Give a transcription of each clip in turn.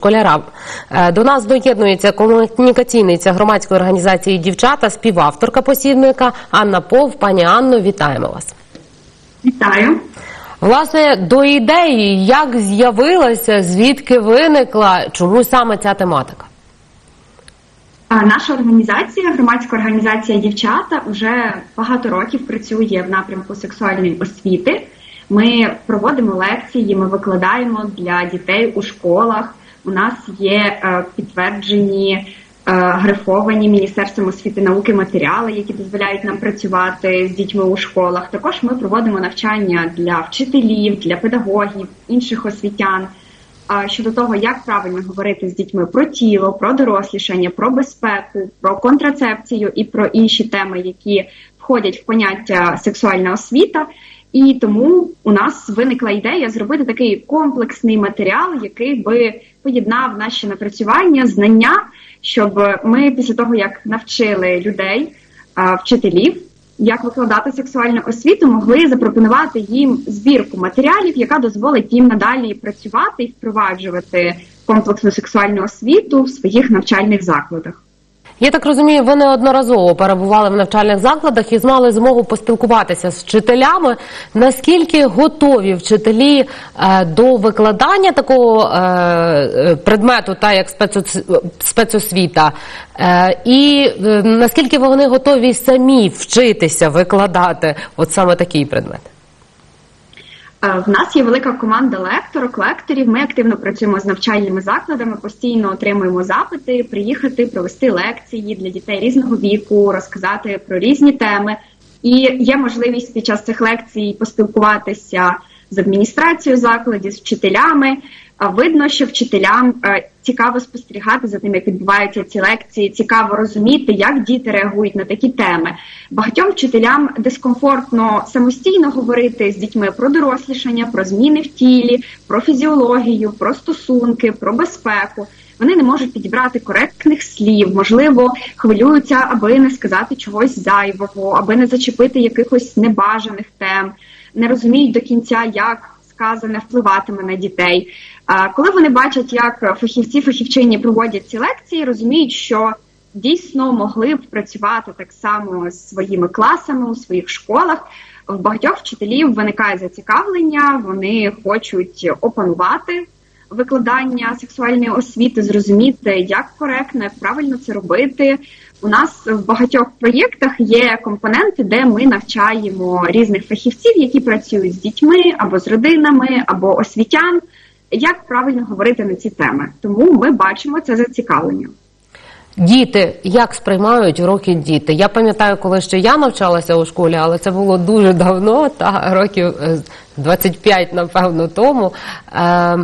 школярам. Е, До нас доєднується комунікаційниця громадської організації Дівчата, співавторка посібника Анна Пов. Пані Анно, вітаємо вас. Вітаю. Власне, до ідеї, як з'явилася, звідки виникла, чому саме ця тематика? Наша організація, громадська організація Дівчата, вже багато років працює в напрямку сексуальної освіти. Ми проводимо лекції, ми викладаємо для дітей у школах. У нас є е, підтверджені е, грифовані Міністерством освіти науки матеріали, які дозволяють нам працювати з дітьми у школах. Також ми проводимо навчання для вчителів, для педагогів, інших освітян. Щодо того, як правильно говорити з дітьми про тіло, про дорослішання, про безпеку, про контрацепцію і про інші теми, які входять в поняття сексуальна освіта. І тому у нас виникла ідея зробити такий комплексний матеріал, який би поєднав наші напрацювання, знання, щоб ми після того, як навчили людей, вчителів, як викладати сексуальну освіту, могли запропонувати їм збірку матеріалів, яка дозволить їм надалі працювати і впроваджувати комплексну сексуальну освіту в своїх навчальних закладах. Я так розумію, ви неодноразово перебували в навчальних закладах і змали змогу поспілкуватися з вчителями. Наскільки готові вчителі е, до викладання такого е, е, предмету, та як спецоц- спецосвіта, і наскільки вони готові самі вчитися викладати от саме такий предмет? Е, В нас є велика команда лекторок, лекторів. Ми активно працюємо з навчальними закладами, постійно отримуємо запити, приїхати, провести лекції для дітей різного віку, розказати про різні теми. І є можливість під час цих лекцій поспілкуватися з адміністрацією закладів, з вчителями. Видно, що вчителям е, цікаво спостерігати за тим, як відбуваються ці лекції, цікаво розуміти, як діти реагують на такі теми. Багатьом вчителям дискомфортно самостійно говорити з дітьми про дорослішання, про зміни в тілі, про фізіологію, про стосунки, про безпеку. Вони не можуть підібрати коректних слів, можливо, хвилюються, аби не сказати чогось зайвого, аби не зачепити якихось небажаних тем, не розуміють до кінця, як сказане впливатиме на дітей. Коли вони бачать, як фахівці, фахівчині проводять ці лекції, розуміють, що дійсно могли б працювати так само з своїми класами у своїх школах. В багатьох вчителів виникає зацікавлення, вони хочуть опанувати викладання сексуальної освіти, зрозуміти, як коректно, як правильно це робити. У нас в багатьох проєктах є компоненти, де ми навчаємо різних фахівців, які працюють з дітьми або з родинами, або освітян, як правильно говорити на ці теми. Тому ми бачимо це зацікавлення. Діти як сприймають уроки діти? Я пам'ятаю, коли ще я навчалася у школі, але це було дуже давно, та років е, 25, напевно, тому. Е,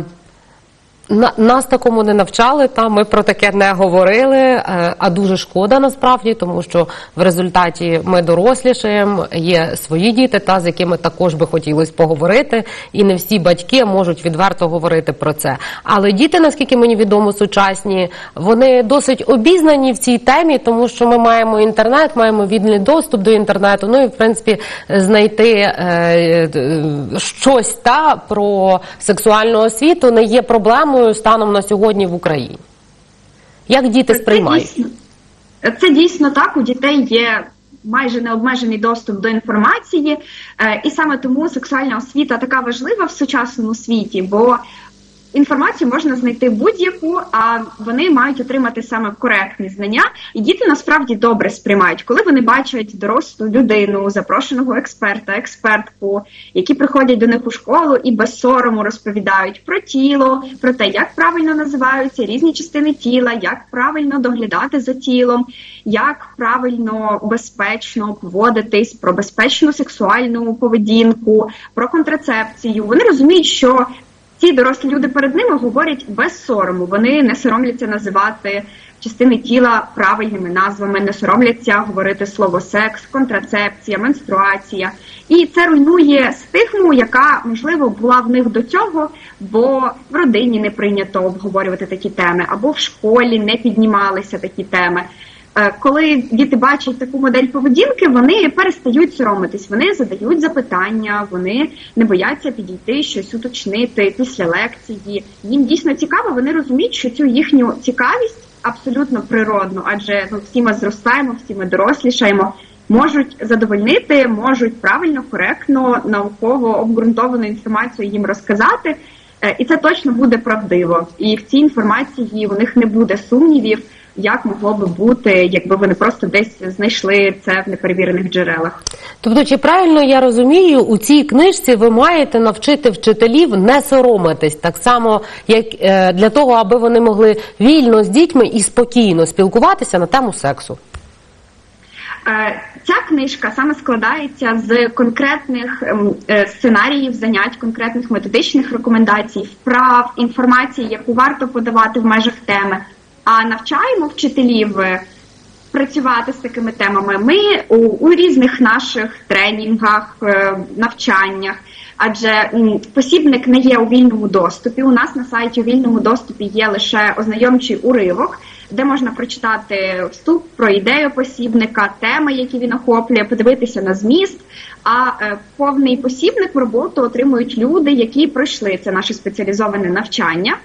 нас такому не навчали, та ми про таке не говорили. е, А дуже шкода насправді, тому що в результаті ми дорослішаємо, є свої діти, та з якими також би хотілося поговорити, і не всі батьки можуть відверто говорити про це. Але діти, наскільки мені відомо, сучасні, вони досить обізнані в цій темі, тому що ми маємо інтернет, маємо вільний доступ до інтернету. Ну і в принципі знайти е, е, щось та про сексуальну освіту не є проблемою станом на сьогодні в Україні. Як діти сприймають? Це дійсно, це дійсно так. У дітей є майже необмежений доступ до інформації, е, і саме тому сексуальна освіта така важлива в сучасному світі, бо інформацію можна знайти будь-яку, а вони мають отримати саме коректні знання. І діти насправді добре сприймають, коли вони бачать дорослу людину, запрошеного експерта, експертку, які приходять до них у школу і без сорому розповідають про тіло, про те, як правильно називаються різні частини тіла, як правильно доглядати за тілом, як правильно безпечно поводитись, про безпечну сексуальну поведінку, про контрацепцію. Вони розуміють, що ці дорослі люди перед ними говорять без сорому. Вони не соромляться називати частини тіла правильними назвами, не соромляться говорити слово секс, контрацепція, менструація. І це руйнує стигму, яка можливо була в них до цього, бо в родині не прийнято обговорювати такі теми, або в школі не піднімалися такі теми. Е, Коли діти бачать таку модель поведінки, вони перестають соромитись, вони задають запитання, вони не бояться підійти щось уточнити після лекції. Їм дійсно цікаво, вони розуміють, що цю їхню цікавість абсолютно природну, адже ну всі ми зростаємо, всі ми дорослішаємо. Можуть задовольнити, можуть правильно, коректно, науково обґрунтовану інформацію їм розказати, Е, і це точно буде правдиво. І в цій інформації у них не буде сумнівів, як могло би бути, якби вони просто десь знайшли це в неперевірених джерелах. Тобто, чи правильно я розумію, у цій книжці ви маєте навчити вчителів не соромитись так само, як е, для того, аби вони могли вільно з дітьми і спокійно спілкуватися на тему сексу. Е, Ця книжка саме складається з конкретних ем, е, сценаріїв занять, конкретних методичних рекомендацій, вправ, інформації, яку варто подавати в межах теми. А навчаємо вчителів е, працювати з такими темами. Ми у, у різних наших тренінгах, е, навчаннях. Адже посібник не є у вільному доступі. У нас на сайті у вільному доступі є лише ознайомчий уривок, де можна прочитати вступ про ідею посібника, теми, які він охоплює, подивитися на зміст. А е, повний посібник в роботу отримують люди, які пройшли це наше спеціалізоване навчання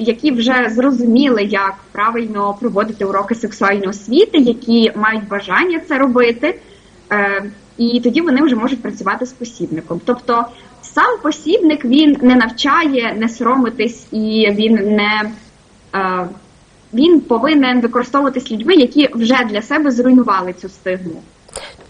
які вже зрозуміли, як правильно проводити уроки сексуальної освіти, які мають бажання це робити, е, і тоді вони вже можуть працювати з посібником. Тобто сам посібник він не навчає не соромитись, і він не е, він повинен використовуватись людьми, які вже для себе зруйнували цю стигму.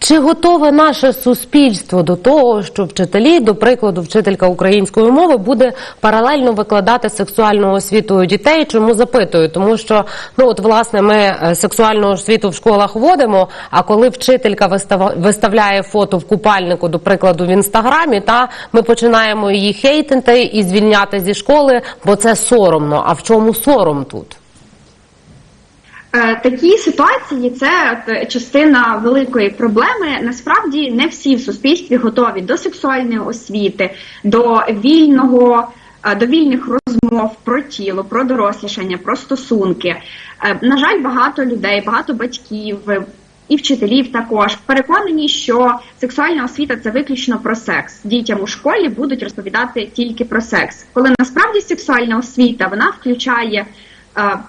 Чи готове наше суспільство до того, що вчителі, до прикладу, вчителька української мови буде паралельно викладати сексуальну освіту у дітей? Чому запитую? Тому що ну от власне ми е, сексуальну освіту в школах вводимо. А коли вчителька вистава- виставляє фото в купальнику, до прикладу, в інстаграмі, та ми починаємо її хейтити і звільняти зі школи, бо це соромно. А в чому сором тут? Е, Такі ситуації це частина великої проблеми. Насправді не всі в суспільстві готові до сексуальної освіти, до вільного, е, до вільних розмов про тіло, про дорослішання, про стосунки. Е, На жаль, багато людей, багато батьків. І вчителів також переконані, що сексуальна освіта це виключно про секс. Дітям у школі будуть розповідати тільки про секс, коли насправді сексуальна освіта вона включає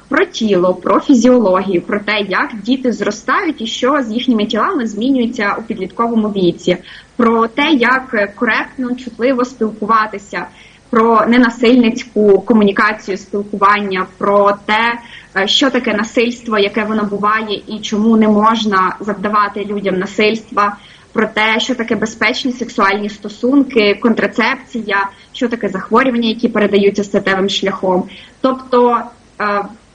про тіло, про фізіологію, про те, як діти зростають і що з їхніми тілами змінюється у підлітковому віці, про те, як е, коректно, чутливо спілкуватися, про ненасильницьку комунікацію, спілкування, про те, е, що таке насильство, яке воно буває, і чому не можна завдавати людям насильства. Про те, що таке безпечні сексуальні стосунки, контрацепція, що таке захворювання, які передаються статевим шляхом. Тобто е,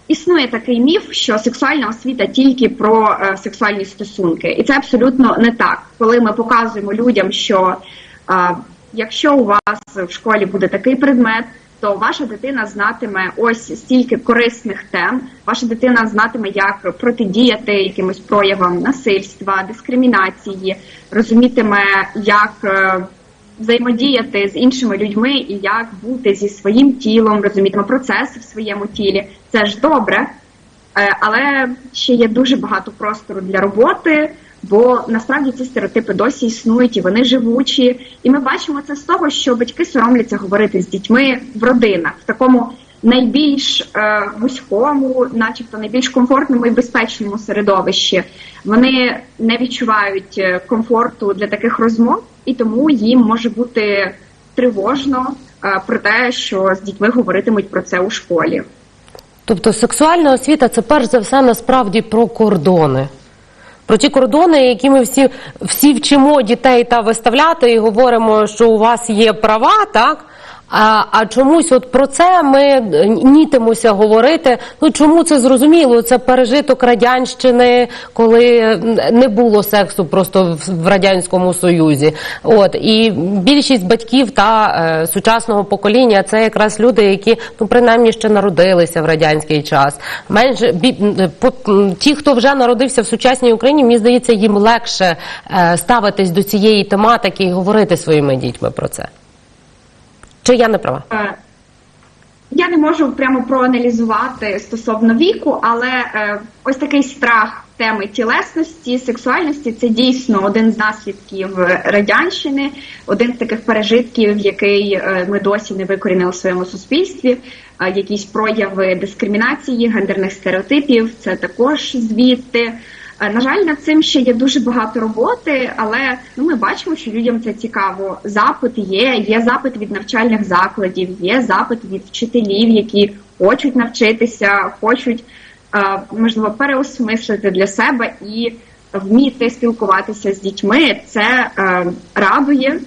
існує такий міф, що сексуальна освіта тільки про е, сексуальні стосунки, і це абсолютно не так. Коли ми показуємо людям, що е, якщо у вас в школі буде такий предмет, то ваша дитина знатиме ось стільки корисних тем. Ваша дитина знатиме, як протидіяти якимось проявам насильства, дискримінації, розумітиме, як е, взаємодіяти з іншими людьми і як бути зі своїм тілом, розумітиме процеси в своєму тілі. Це ж добре, Е, але ще є дуже багато простору для роботи. Бо насправді ці стереотипи досі існують і вони живучі. І ми бачимо це з того, що батьки соромляться говорити з дітьми в родинах в такому найбільш е, вузькому, начебто найбільш комфортному і безпечному середовищі. Вони не відчувають е, комфорту для таких розмов, і тому їм може бути тривожно е, про те, що з дітьми говоритимуть про це у школі. Тобто сексуальна освіта це перш за все насправді про кордони. Про ті кордони, які ми всі, всі вчимо дітей та виставляти, і говоримо, що у вас є права, так? А, а чомусь от про це ми е, нітимося говорити. Ну чому це зрозуміло? Це пережиток радянщини, коли е, не було сексу просто в, радянському союзі. От і більшість батьків та е, сучасного покоління це якраз люди, які ну принаймні ще народилися в радянський час. Менше бі, по- ті, хто вже народився в сучасній Україні, мені здається, їм легше е, ставитись до цієї тематики і говорити своїми дітьми про це. Чи я не права? Е, Я не можу прямо проаналізувати стосовно віку, але е, ось такий страх теми тілесності, сексуальності це дійсно один з наслідків радянщини, один з таких пережитків, який е, ми досі не викорінили в своєму суспільстві. Е, якісь прояви дискримінації, гендерних стереотипів, це також звідти. Е, На жаль, над цим ще є дуже багато роботи, але ну ми бачимо, що людям це цікаво. Запит є, є запит від навчальних закладів, є запит від вчителів, які хочуть навчитися, хочуть е, можливо переосмислити для себе і вміти спілкуватися з дітьми. Це е, радує.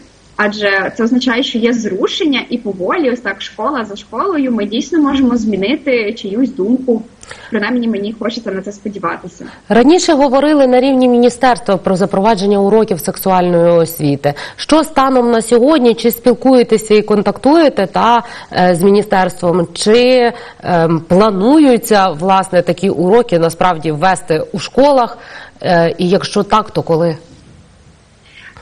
Адже це означає, що є зрушення, і поволі, ось так школа за школою, ми дійсно можемо змінити чиюсь думку. Принаймні мені хочеться на це сподіватися. Раніше говорили на рівні міністерства про запровадження уроків сексуальної освіти. Що станом на сьогодні? Чи спілкуєтеся і контактуєте та е, з міністерством? Чи е, плануються власне такі уроки насправді ввести у школах? Е, і якщо так, то коли?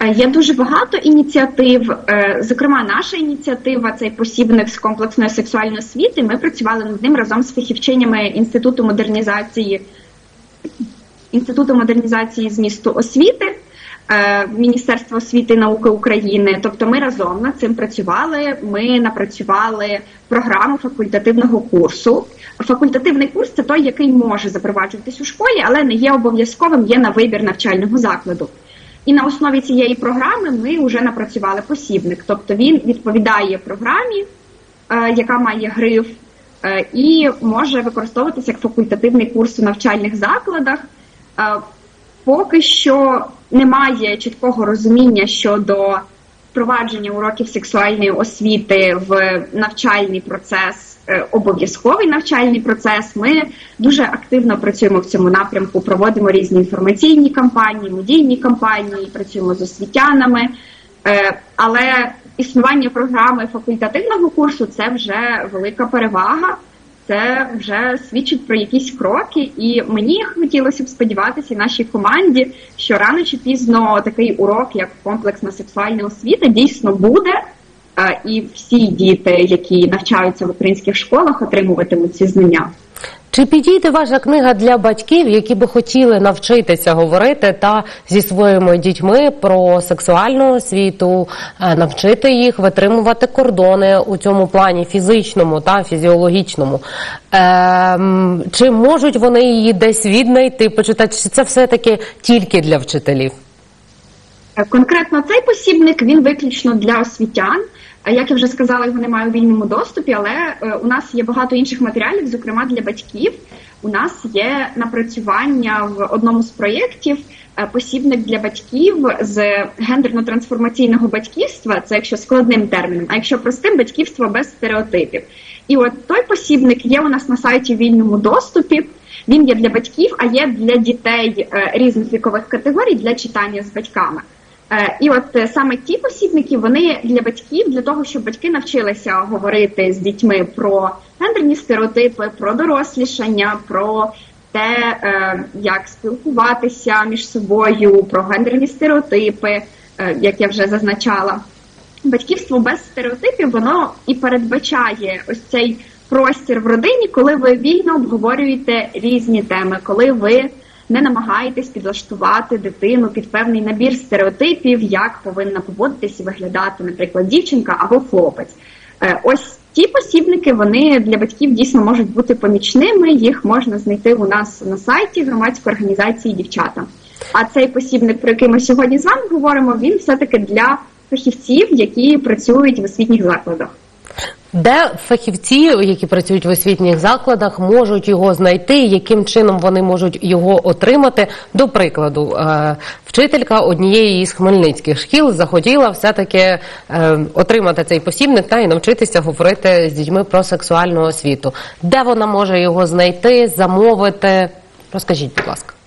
Е, Є дуже багато ініціатив. Е, Зокрема, наша ініціатива цей посібник з комплексної сексуальної освіти. Ми працювали над ним разом з фахівчинями інституту модернізації інституту модернізації змісту освіти. е, Міністерства освіти і науки України, тобто ми разом над цим працювали. Ми напрацювали програму факультативного курсу. Факультативний курс це той, який може запроваджуватись у школі, але не є обов'язковим, є на вибір навчального закладу. І на основі цієї програми ми вже напрацювали посібник. Тобто він відповідає програмі, е, яка має гриф, е, і може використовуватися як факультативний курс у навчальних закладах. Е, поки що немає чіткого розуміння щодо впровадження уроків сексуальної освіти в навчальний процес, обов'язковий навчальний процес. Ми дуже активно працюємо в цьому напрямку, проводимо різні інформаційні кампанії, медійні кампанії, працюємо з освітянами. Е, Але існування програми факультативного курсу це вже велика перевага. Це вже свідчить про якісь кроки, і мені хотілося б сподіватися нашій команді, що рано чи пізно такий урок, як комплексна сексуальна освіта, дійсно буде. І всі діти, які навчаються в українських школах, отримуватимуть ці знання. Чи підійде ваша книга для батьків, які би хотіли навчитися говорити та зі своїми дітьми про сексуальну освіту, е, навчити їх витримувати кордони у цьому плані фізичному та фізіологічному? Ем, чи можуть вони її десь віднайти, почитати? Чи це все таки тільки для вчителів? Е, Конкретно цей посібник він виключно для освітян. Як я вже сказала, його немає у вільному доступі, але е, у нас є багато інших матеріалів, зокрема для батьків. У нас є напрацювання в одному з проєктів е, посібник для батьків з гендерно-трансформаційного батьківства. Це якщо складним терміном, а якщо простим батьківство без стереотипів. І от той посібник є у нас на сайті в вільному доступі. Він є для батьків, а є для дітей е, різних вікових категорій для читання з батьками. Е, І от е, саме ті посібники вони для батьків, для того, щоб батьки навчилися говорити з дітьми про гендерні стереотипи, про дорослішання, про те, е, як спілкуватися між собою, про гендерні стереотипи, як я вже зазначала. Батьківство без стереотипів воно і передбачає ось цей простір в родині, коли ви вільно обговорюєте різні теми, коли ви не намагаєтесь підлаштувати дитину під певний набір стереотипів, як повинна поводитись і виглядати, наприклад, дівчинка або хлопець. Е, Ось ті посібники вони для батьків дійсно можуть бути помічними. Їх можна знайти у нас на сайті громадської організації дівчата. А цей посібник, про який ми сьогодні з вами говоримо, він все-таки для фахівців, які працюють в освітніх закладах. Де фахівці, які працюють в освітніх закладах, можуть його знайти, яким чином вони можуть його отримати? До прикладу, е, вчителька однієї із хмельницьких шкіл захотіла все-таки е, отримати цей посібник та і навчитися говорити з дітьми про сексуальну освіту. Де вона може його знайти, замовити? Розкажіть, будь ласка.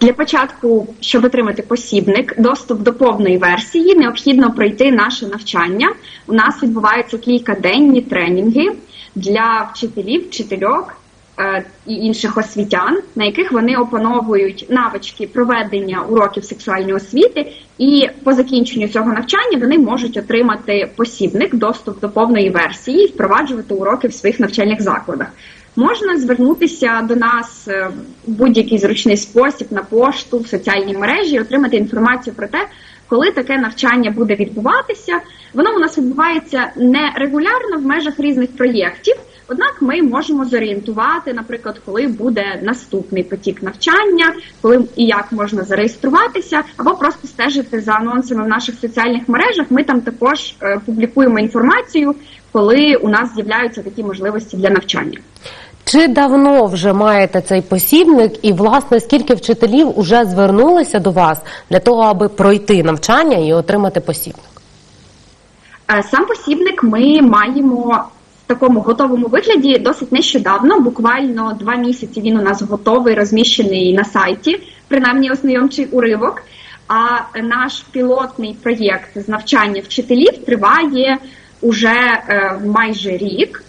Для початку, щоб отримати посібник, доступ до повної версії, необхідно пройти наше навчання. У нас відбуваються кількаденні тренінги для вчителів, вчительок, е, і інших освітян, на яких вони опановують навички проведення уроків сексуальної освіти, і по закінченню цього навчання вони можуть отримати посібник, доступ до повної версії, впроваджувати уроки в своїх навчальних закладах. Можна звернутися до нас е, в будь-який зручний спосіб на пошту, в соціальній мережі, отримати інформацію про те, коли таке навчання буде відбуватися. Воно у нас відбувається не регулярно в межах різних проєктів. Однак ми можемо зорієнтувати, наприклад, коли буде наступний потік навчання, коли і як можна зареєструватися, або просто стежити за анонсами в наших соціальних мережах. Ми там також е, публікуємо інформацію, коли у нас з'являються такі можливості для навчання. Чи давно вже маєте цей посібник, і власне скільки вчителів вже звернулися до вас для того, аби пройти навчання і отримати посібник? Е, Сам посібник ми маємо в такому готовому вигляді досить нещодавно. Буквально два місяці він у нас готовий, розміщений на сайті, принаймні ознайомчий уривок. А наш пілотний проєкт з навчання вчителів триває уже е, майже рік.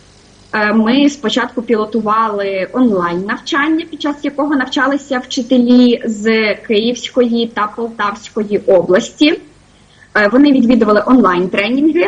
Е, Ми спочатку пілотували онлайн навчання, під час якого навчалися вчителі з Київської та Полтавської області. Е, Вони відвідували онлайн тренінги.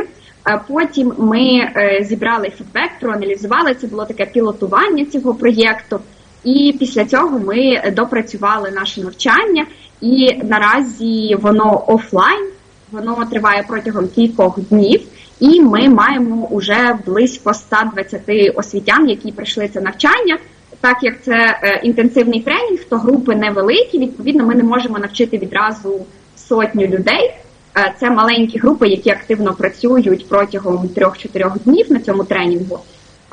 Е, Потім ми зібрали фідбек, проаналізували. Це було таке пілотування цього проєкту. І після цього ми допрацювали наше навчання, і наразі воно офлайн, воно триває протягом кількох днів. І ми маємо уже близько 120 освітян, які пройшли це навчання. Так як це е, інтенсивний тренінг, то групи невеликі. Відповідно, ми не можемо навчити відразу сотню людей. Е, Це маленькі групи, які активно працюють протягом 3-4 днів на цьому тренінгу.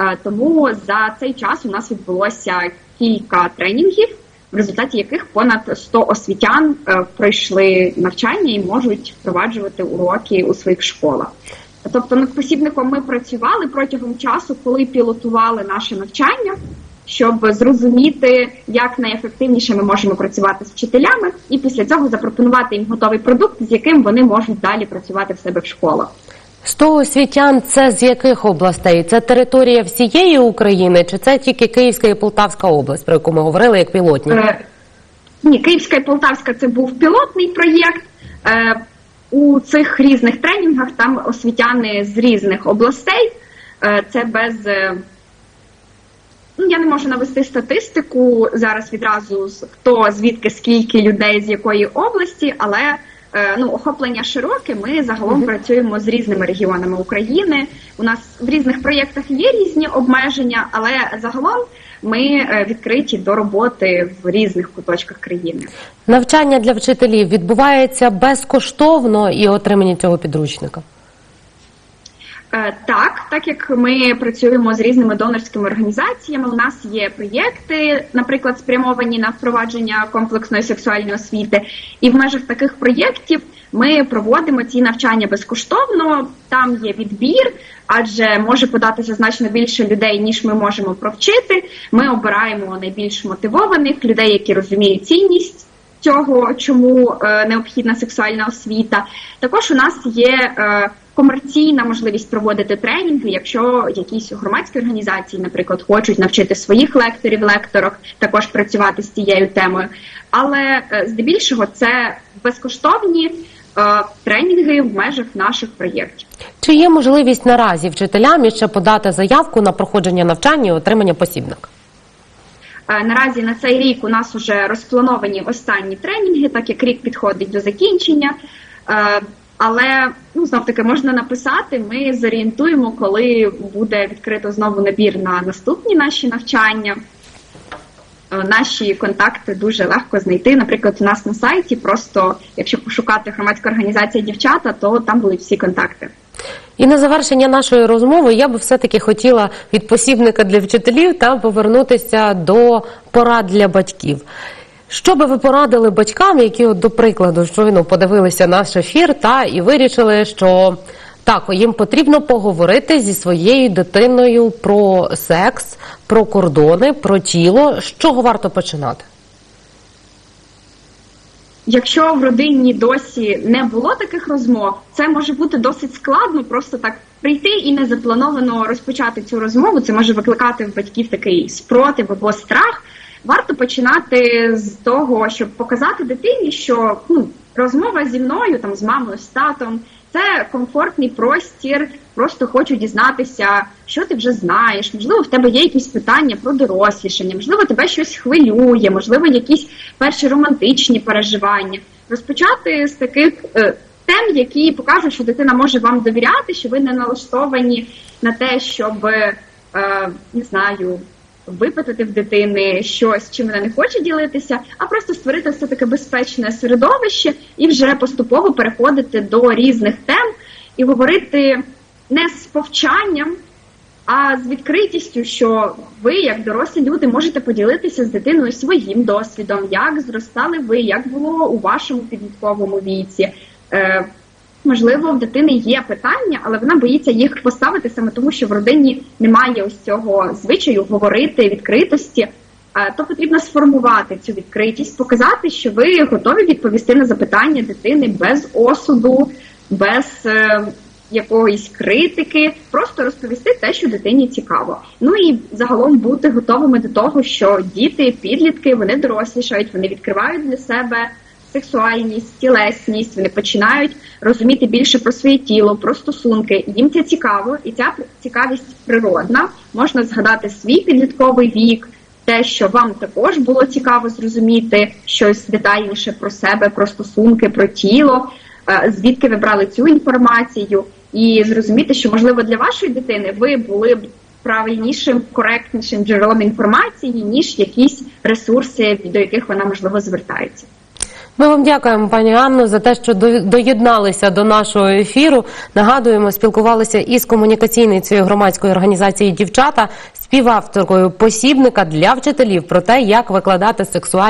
Е, Тому за цей час у нас відбулося кілька тренінгів, в результаті яких понад 100 освітян пройшли навчання і можуть впроваджувати уроки у своїх школах. Тобто над посібником ми працювали протягом часу, коли пілотували наше навчання, щоб зрозуміти, як найефективніше ми можемо працювати з вчителями, і після цього запропонувати їм готовий продукт, з яким вони можуть далі працювати в себе в школах. 100 освітян це з яких областей? Це територія всієї України, чи це тільки Київська і Полтавська область, про яку ми говорили як пілотні? Е, Ні, Київська і Полтавська це був пілотний проєкт. Е, У цих різних тренінгах там освітяни з різних областей. Е, Це без. е, Ну, я не можу навести статистику зараз відразу хто звідки скільки людей з якої області, але е, ну охоплення широке. Ми загалом працюємо з різними регіонами України. У нас в різних проєктах є різні обмеження, але загалом ми е, відкриті до роботи в різних куточках країни. Навчання для вчителів відбувається безкоштовно і отримання цього підручника. Е, Так, так як ми працюємо з різними донорськими організаціями, у нас є проєкти, наприклад, спрямовані на впровадження комплексної сексуальної освіти, і в межах таких проєктів ми проводимо ці навчання безкоштовно. Там є відбір, адже може податися значно більше людей, ніж ми можемо провчити. Ми обираємо найбільш мотивованих людей, які розуміють цінність цього, чому е, необхідна сексуальна освіта. Також у нас є е, комерційна можливість проводити тренінги, якщо якісь громадські організації, наприклад, хочуть навчити своїх лекторів, лекторок також працювати з цією темою. Але е, здебільшого це безкоштовні е, тренінги в межах наших проєктів. Чи є можливість наразі вчителям іще подати заявку на проходження навчання і отримання посібника? Е, Наразі на цей рік у нас вже розплановані останні тренінги, так як рік підходить до закінчення. Але ну знов таки можна написати. Ми зорієнтуємо, коли буде відкрито знову набір на наступні наші навчання. Е, Наші контакти дуже легко знайти. Наприклад, у нас на сайті просто, якщо пошукати громадська організація дівчата, то там будуть всі контакти. І на завершення нашої розмови я би все-таки хотіла від посібника для вчителів та повернутися до порад для батьків. Що би ви порадили батькам, які, от, до прикладу, щойно подивилися наш ефір та і вирішили, що так, їм потрібно поговорити зі своєю дитиною про секс, про кордони, про тіло. З чого варто починати? Якщо в родині досі не було таких розмов, це може бути досить складно просто так прийти і незаплановано розпочати цю розмову. Це може викликати в батьків такий спротив або страх. Варто починати з того, щоб показати дитині, що ну, розмова зі мною, там з мамою, з татом, це комфортний простір. Просто хочу дізнатися, що ти вже знаєш. Можливо, в тебе є якісь питання про дорослішання, можливо, тебе щось хвилює, можливо, якісь перші романтичні переживання. Розпочати з таких е, тем, які покажуть, що дитина може вам довіряти, що ви не налаштовані на те, щоб е, не знаю. Випитати в дитини щось, чим вона не хоче ділитися, а просто створити все таке безпечне середовище і вже поступово переходити до різних тем і говорити не з повчанням, а з відкритістю, що ви, як дорослі люди, можете поділитися з дитиною своїм досвідом, як зростали ви, як було у вашому підлітковому віці. Можливо, в дитини є питання, але вона боїться їх поставити саме тому, що в родині немає ось цього звичаю говорити відкритості. Е, то потрібно сформувати цю відкритість, показати, що ви готові відповісти на запитання дитини без осуду, без е, якоїсь критики, просто розповісти те, що дитині цікаво. Ну і загалом бути готовими до того, що діти, підлітки, вони дорослішають, вони відкривають для себе сексуальність, тілесність, вони починають розуміти більше про своє тіло, про стосунки. Їм це цікаво, і ця цікавість природна. Можна згадати свій підлітковий вік. Те, що вам також було цікаво зрозуміти щось детальніше про себе, про стосунки, про тіло, е, звідки ви брали цю інформацію, і зрозуміти, що можливо для вашої дитини ви були б правильнішим, коректнішим джерелом інформації, ніж якісь ресурси, до яких вона можливо звертається. Ми вам дякуємо, пані Анно, за те, що до- доєдналися до нашого ефіру. Нагадуємо, спілкувалися із комунікаційницею громадської організації Дівчата, співавторкою посібника для вчителів про те, як викладати сексуальність